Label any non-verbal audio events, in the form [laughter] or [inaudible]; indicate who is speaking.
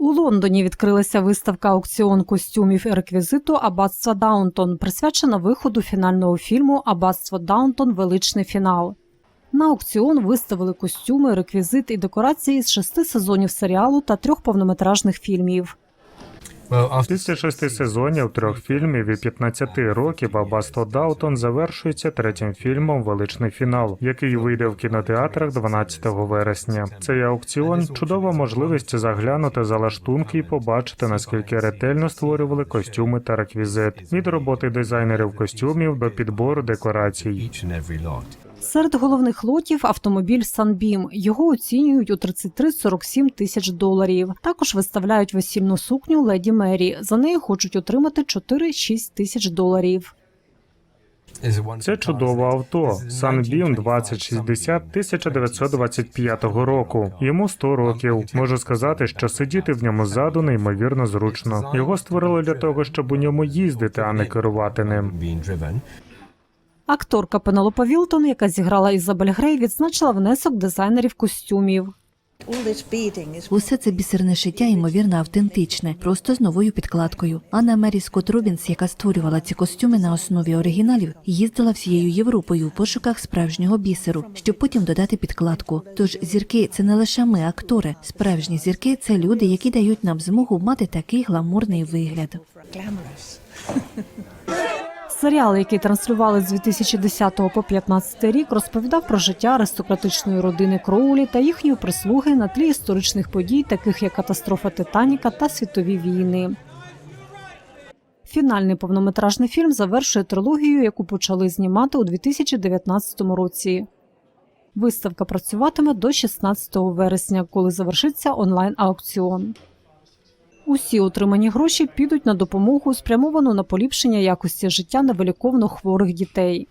Speaker 1: У Лондоні відкрилася виставка аукціон костюмів і реквізиту Аббатства Даунтон, присвячена виходу фінального фільму Аббатство Даунтон Величний фінал. На аукціон виставили костюми, реквізит і декорації з шести сезонів серіалу та трьох повнометражних фільмів.
Speaker 2: Після шести сезонів, трьох фільмів і 15 років Аббатство Даутон завершується третім фільмом Величний фінал, який вийде в кінотеатрах 12 вересня. Цей аукціон чудова можливість заглянути за лаштунки і побачити наскільки ретельно створювали костюми та реквізит від роботи дизайнерів костюмів до підбору декорацій.
Speaker 1: Серед головних лотів автомобіль Sunbeam. Його оцінюють у 33-47 тисяч доларів. Також виставляють весільну сукню Леді Мері. За неї хочуть отримати 4-6 тисяч доларів.
Speaker 2: Це чудове авто. Sunbeam 2060 1925 року. Йому 100 років. Можу сказати, що сидіти в ньому ззаду неймовірно зручно. Його створили для того, щоб у ньому їздити, а не керувати ним.
Speaker 1: Акторка Пенелопа Вілтон, яка зіграла Ізабель Грей, відзначила внесок дизайнерів костюмів.
Speaker 3: Усе це бісерне шиття, ймовірно, автентичне, просто з новою підкладкою. Анна Мері Скотт Робінс, яка створювала ці костюми на основі оригіналів, їздила всією Європою у пошуках справжнього бісеру, щоб потім додати підкладку. Тож зірки це не лише ми, актори. Справжні зірки це люди, які дають нам змогу мати такий гламурний вигляд. [laughs]
Speaker 1: Серіал, який транслювали з 2010 по 2015 рік, розповідав про життя аристократичної родини Кроулі та їхньої прислуги на тлі історичних подій, таких як катастрофа Титаніка та світові війни. Фінальний повнометражний фільм завершує трилогію, яку почали знімати у 2019 році. Виставка працюватиме до 16 вересня, коли завершиться онлайн-аукціон. Усі отримані гроші підуть на допомогу, спрямовану на поліпшення якості життя невиліковно хворих дітей.